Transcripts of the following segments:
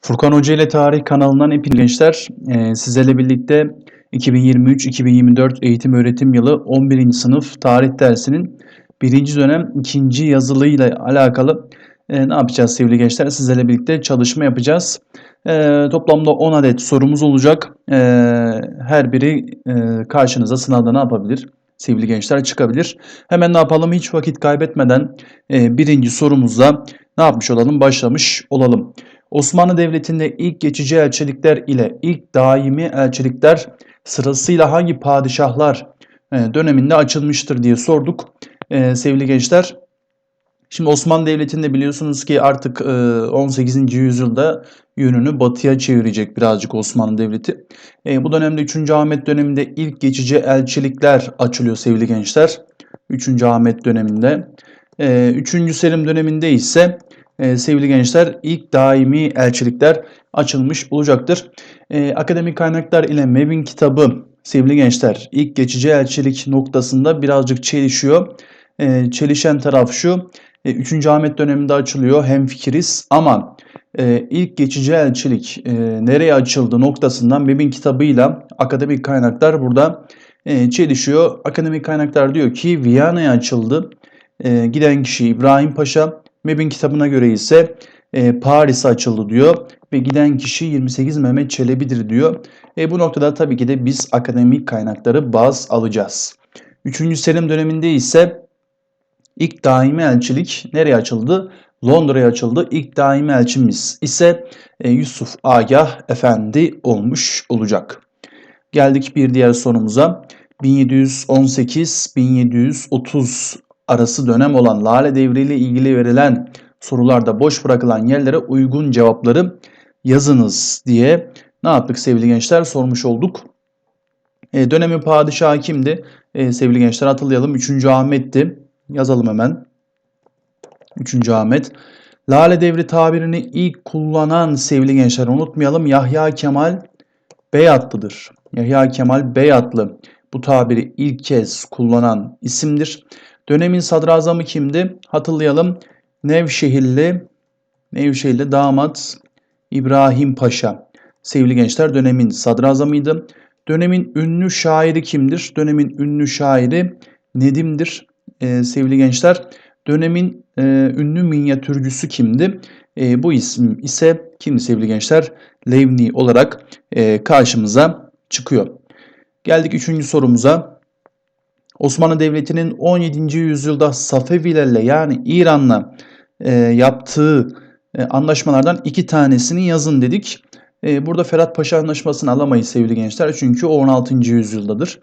Furkan Hoca ile Tarih kanalından hepiniz gençler. Ee, sizlerle birlikte 2023-2024 eğitim öğretim yılı 11. sınıf tarih dersinin 1. dönem 2. yazılıyla alakalı e, ne yapacağız sevgili gençler? Sizlerle birlikte çalışma yapacağız. E, toplamda 10 adet sorumuz olacak. E, her biri e, karşınıza sınavda ne yapabilir? Sevgili gençler çıkabilir. Hemen ne yapalım? Hiç vakit kaybetmeden e, birinci sorumuzla ne yapmış olalım? Başlamış olalım. Osmanlı Devleti'nde ilk geçici elçilikler ile ilk daimi elçilikler sırasıyla hangi padişahlar e, döneminde açılmıştır diye sorduk e, sevgili gençler. Şimdi Osmanlı Devleti'nde biliyorsunuz ki artık 18. E, yüzyılda yönünü batıya çevirecek birazcık Osmanlı Devleti. Bu dönemde 3. Ahmet döneminde ilk geçici elçilikler açılıyor sevgili gençler. 3. Ahmet döneminde. 3. Selim döneminde ise e, sevgili gençler ilk daimi elçilikler açılmış olacaktır. E, akademik kaynaklar ile Mevin kitabı sevgili gençler ilk geçici elçilik noktasında birazcık çelişiyor. E, çelişen taraf şu. E, 3. Ahmet döneminde açılıyor hem fikiriz ama e, ilk geçici elçilik e, nereye açıldı noktasından Mevin kitabıyla akademik kaynaklar burada e, çelişiyor. Akademik kaynaklar diyor ki Viyana'ya açıldı. Giden kişi İbrahim Paşa. MEB'in kitabına göre ise e, Paris'e açıldı diyor ve giden kişi 28 Mehmet Çelebi'dir diyor. E, bu noktada tabii ki de biz akademik kaynakları baz alacağız. 3. Selim döneminde ise ilk daimi elçilik nereye açıldı? Londra'ya açıldı. İlk daimi elçimiz ise e, Yusuf Agah Efendi olmuş olacak. Geldik bir diğer sorumuza. 1718-1730 arası dönem olan Lale Devri ile ilgili verilen sorularda boş bırakılan yerlere uygun cevapları yazınız diye ne yaptık sevgili gençler sormuş olduk. E, dönemin padişahı kimdi? E, sevgili gençler hatırlayalım. 3. Ahmet'ti. Yazalım hemen. 3. Ahmet. Lale devri tabirini ilk kullanan sevgili gençler unutmayalım. Yahya Kemal Beyatlı'dır. Yahya Kemal Beyatlı bu tabiri ilk kez kullanan isimdir. Dönemin sadrazamı kimdi? Hatırlayalım. Nevşehirli Nevşehirli damat İbrahim Paşa. Sevgili gençler dönemin sadrazamıydı. Dönemin ünlü şairi kimdir? Dönemin ünlü şairi Nedim'dir. Ee, sevgili gençler dönemin e, ünlü minyatürcüsü kimdi? E, bu isim ise kimdi sevgili gençler? Levni olarak e, karşımıza çıkıyor. Geldik üçüncü sorumuza. Osmanlı Devleti'nin 17. yüzyılda Safevilerle yani İran'la e, yaptığı e, anlaşmalardan iki tanesini yazın dedik. E, burada Ferhat Paşa anlaşmasını alamayız sevgili gençler çünkü o 16. yüzyıldadır.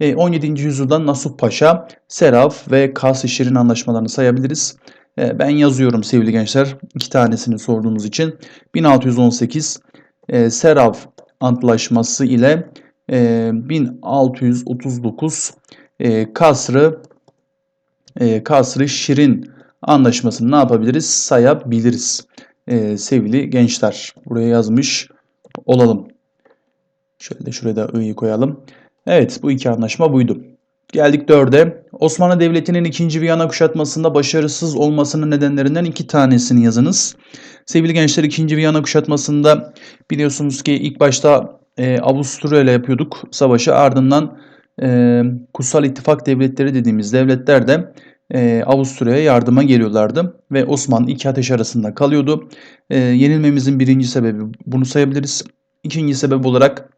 E, 17. yüzyıldan Nasuh Paşa, Seraf ve Kas-ı Şirin anlaşmalarını sayabiliriz. E, ben yazıyorum sevgili gençler iki tanesini sorduğumuz için. 1618 e, Seraf Antlaşması ile e, 1639 e, kasrı e, kasrı şirin anlaşmasını ne yapabiliriz? Sayabiliriz. E, sevgili gençler. Buraya yazmış olalım. Şöyle şuraya da i'yi koyalım. Evet bu iki anlaşma buydu. Geldik dörde. Osmanlı Devleti'nin 2. Viyana kuşatmasında başarısız olmasının nedenlerinden iki tanesini yazınız. Sevgili gençler 2. Viyana kuşatmasında biliyorsunuz ki ilk başta e, Avusturya ile yapıyorduk savaşı ardından e, Kutsal İttifak Devletleri dediğimiz devletler de e, Avusturya'ya yardıma geliyorlardı ve Osmanlı iki ateş arasında kalıyordu. E, yenilmemizin birinci sebebi bunu sayabiliriz. İkinci sebep olarak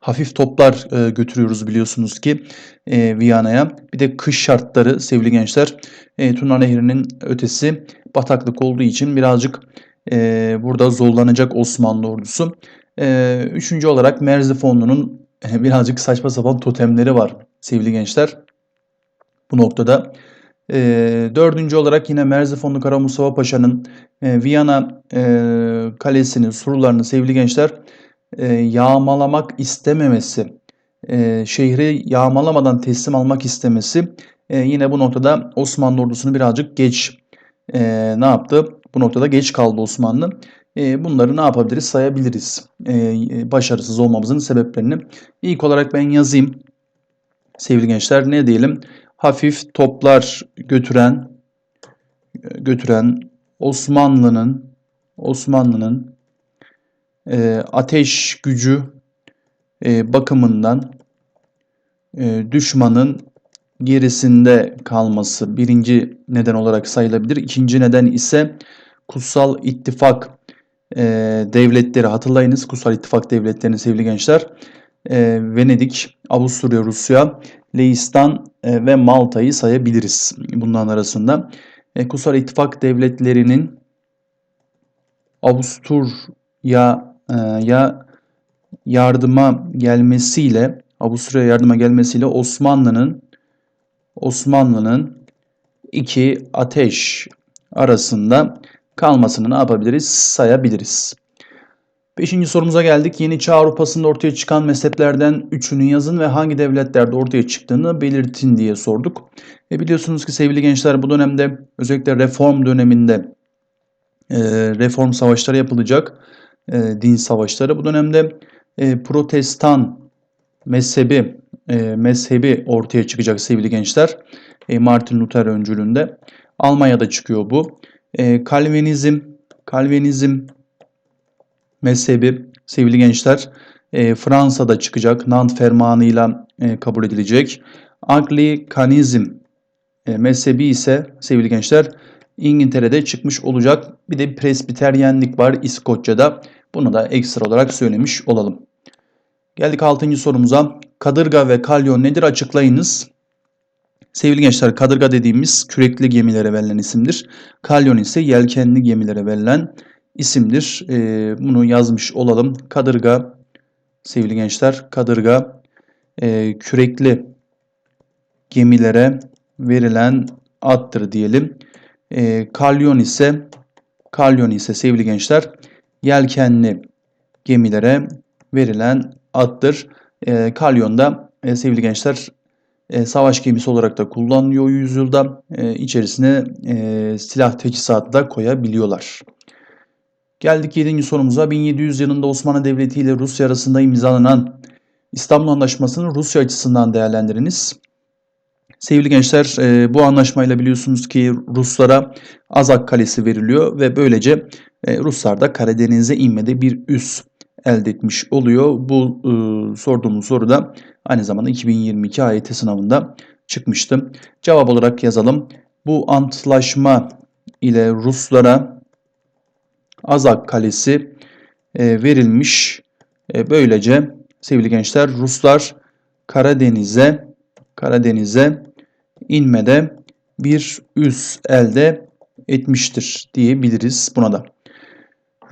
hafif toplar e, götürüyoruz biliyorsunuz ki e, Viyana'ya. Bir de kış şartları sevgili gençler. E, Tuna Nehri'nin ötesi bataklık olduğu için birazcık e, burada zorlanacak Osmanlı ordusu. E, üçüncü olarak Merzifonlu'nun birazcık saçma sapan totemleri var sevgili gençler. Bu noktada. E, dördüncü olarak yine Merzifonlu Kara Mustafa Paşa'nın e, Viyana e, kalesinin surlarını sevgili gençler e, yağmalamak istememesi, e, şehri yağmalamadan teslim almak istemesi e, yine bu noktada Osmanlı ordusunu birazcık geç e, ne yaptı? Bu noktada geç kaldı Osmanlı. E, bunları ne yapabiliriz? Sayabiliriz. E, başarısız olmamızın sebeplerini. İlk olarak ben yazayım. Sevgili gençler ne diyelim? Hafif toplar götüren götüren Osmanlı'nın Osmanlı'nın e, ateş gücü e, bakımından e, düşmanın gerisinde kalması birinci neden olarak sayılabilir. İkinci neden ise kutsal ittifak e, devletleri hatırlayınız. Kutsal ittifak devletlerini sevgili gençler. E, Venedik, Avusturya, Rusya, Leistan e, ve Malta'yı sayabiliriz bunların arasında. E, kutsal ittifak devletlerinin Avusturya e, ya yardıma gelmesiyle Avusturya yardıma gelmesiyle Osmanlı'nın Osmanlı'nın iki ateş arasında kalmasını ne yapabiliriz? Sayabiliriz. Beşinci sorumuza geldik. Yeni Çağ Avrupa'sında ortaya çıkan mezheplerden üçünü yazın ve hangi devletlerde ortaya çıktığını belirtin diye sorduk. E biliyorsunuz ki sevgili gençler bu dönemde özellikle reform döneminde e, reform savaşları yapılacak. E, din savaşları. Bu dönemde e, protestan mezhebi e, mezhebi ortaya çıkacak sevgili gençler. E, Martin Luther öncülüğünde. Almanya'da çıkıyor bu. E, Kalvinizm, Kalvinizm mezhebi sevgili gençler e, Fransa'da çıkacak. Nant fermanıyla e, kabul edilecek. Anglikanizm e, mezhebi ise sevgili gençler İngiltere'de çıkmış olacak. Bir de presbiteryenlik var İskoçya'da. Bunu da ekstra olarak söylemiş olalım. Geldik 6. sorumuza. Kadırga ve kalyon nedir açıklayınız. Sevgili gençler kadırga dediğimiz kürekli gemilere verilen isimdir. Kalyon ise yelkenli gemilere verilen isimdir. Ee, bunu yazmış olalım. Kadırga sevgili gençler kadırga e, kürekli gemilere verilen addır diyelim. E, kalyon ise kalyon ise sevgili gençler yelkenli gemilere verilen addır. E, kalyon da e, sevgili gençler e, savaş gemisi olarak da kullanılıyor yüzyılda. E, içerisine e, silah teçhizatı da koyabiliyorlar. Geldik 7. sorumuza. 1700 yılında Osmanlı Devleti ile Rusya arasında imzalanan İstanbul Anlaşması'nı Rusya açısından değerlendiriniz. Sevgili gençler e, bu anlaşmayla biliyorsunuz ki Ruslara Azak Kalesi veriliyor ve böylece e, Ruslar da Karadeniz'e inmede bir üs elde etmiş oluyor. Bu e, sorduğumuz soru da aynı zamanda 2022 AYT sınavında çıkmıştı. Cevap olarak yazalım. Bu antlaşma ile Ruslara Azak Kalesi e, verilmiş. E, böylece sevgili gençler Ruslar Karadeniz'e Karadeniz'e inmede bir üs elde etmiştir diyebiliriz buna da.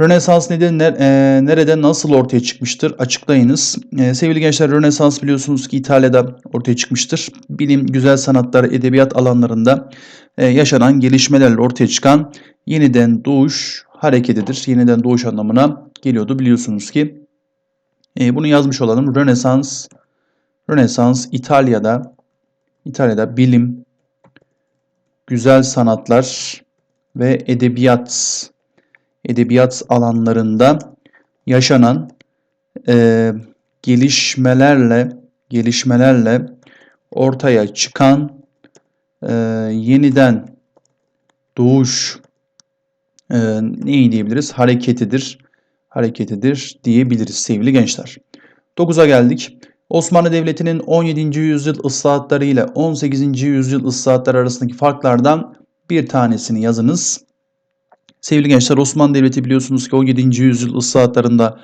Rönesans nedir, e, nerede, nasıl ortaya çıkmıştır açıklayınız. E, sevgili gençler Rönesans biliyorsunuz ki İtalya'da ortaya çıkmıştır. Bilim, güzel sanatlar, edebiyat alanlarında e, yaşanan gelişmelerle ortaya çıkan yeniden doğuş hareketidir. Yeniden doğuş anlamına geliyordu biliyorsunuz ki. Bunu yazmış olalım. Rönesans, Rönesans İtalya'da, İtalya'da bilim, güzel sanatlar ve edebiyat edebiyat alanlarında yaşanan e, gelişmelerle gelişmelerle ortaya çıkan e, yeniden doğuş e, neyi diyebiliriz? Hareketidir. Hareketidir diyebiliriz sevgili gençler. 9'a geldik. Osmanlı Devleti'nin 17. yüzyıl ıslahatları ile 18. yüzyıl ıslahatları arasındaki farklardan bir tanesini yazınız. Sevgili gençler Osmanlı Devleti biliyorsunuz ki 17. yüzyıl ıslahatlarında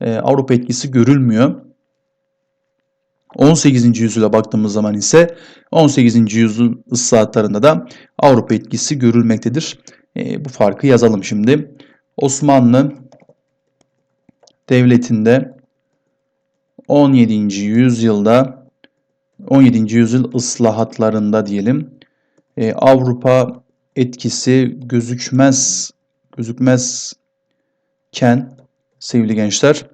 e, Avrupa etkisi görülmüyor. 18. yüzyıla baktığımız zaman ise 18. yüzyıl ıslahatlarında da Avrupa etkisi görülmektedir. E, bu farkı yazalım şimdi. Osmanlı Devleti'nde 17. yüzyılda 17. yüzyıl ıslahatlarında diyelim e, Avrupa etkisi gözükmez gözükmezken sevgili gençler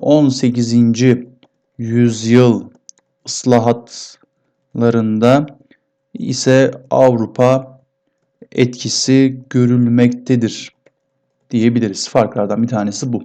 18. yüzyıl ıslahatlarında ise Avrupa etkisi görülmektedir diyebiliriz. Farklardan bir tanesi bu.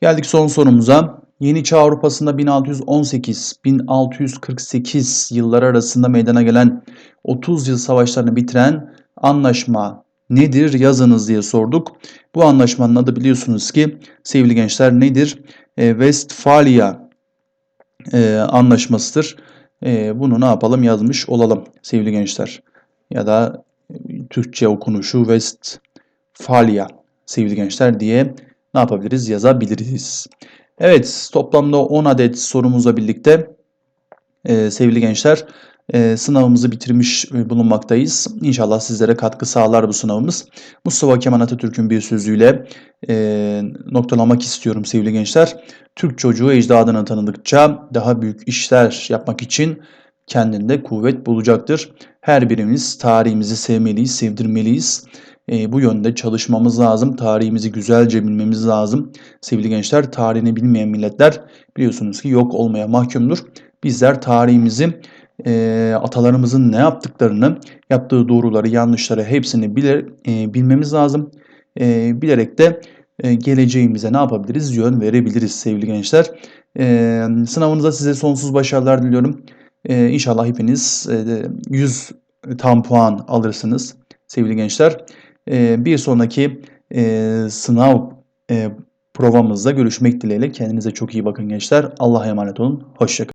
Geldik son sorumuza. Yeni Çağ Avrupa'sında 1618-1648 yılları arasında meydana gelen 30 yıl savaşlarını bitiren anlaşma nedir yazınız diye sorduk. Bu anlaşmanın adı biliyorsunuz ki sevgili gençler nedir? E, Westfalia e, anlaşmasıdır. E, bunu ne yapalım yazmış olalım sevgili gençler. Ya da e, Türkçe okunuşu Westfalia sevgili gençler diye ne yapabiliriz yazabiliriz. Evet toplamda 10 adet sorumuzla birlikte e, sevgili gençler e, sınavımızı bitirmiş bulunmaktayız. İnşallah sizlere katkı sağlar bu sınavımız. Mustafa Kemal Atatürk'ün bir sözüyle e, noktalamak istiyorum sevgili gençler. Türk çocuğu ecdadını tanıdıkça daha büyük işler yapmak için kendinde kuvvet bulacaktır. Her birimiz tarihimizi sevmeliyiz, sevdirmeliyiz. E, bu yönde çalışmamız lazım. Tarihimizi güzelce bilmemiz lazım. Sevgili gençler, tarihini bilmeyen milletler biliyorsunuz ki yok olmaya mahkumdur. Bizler tarihimizi e, atalarımızın ne yaptıklarını, yaptığı doğruları, yanlışları hepsini bilir, e, bilmemiz lazım. E, bilerek de e, geleceğimize ne yapabiliriz? Yön verebiliriz sevgili gençler. E, sınavınıza size sonsuz başarılar diliyorum. E, inşallah hepiniz e, 100 tam puan alırsınız sevgili gençler. E, bir sonraki e, sınav e, provamızda görüşmek dileğiyle. Kendinize çok iyi bakın gençler. Allah'a emanet olun. Hoşçakalın.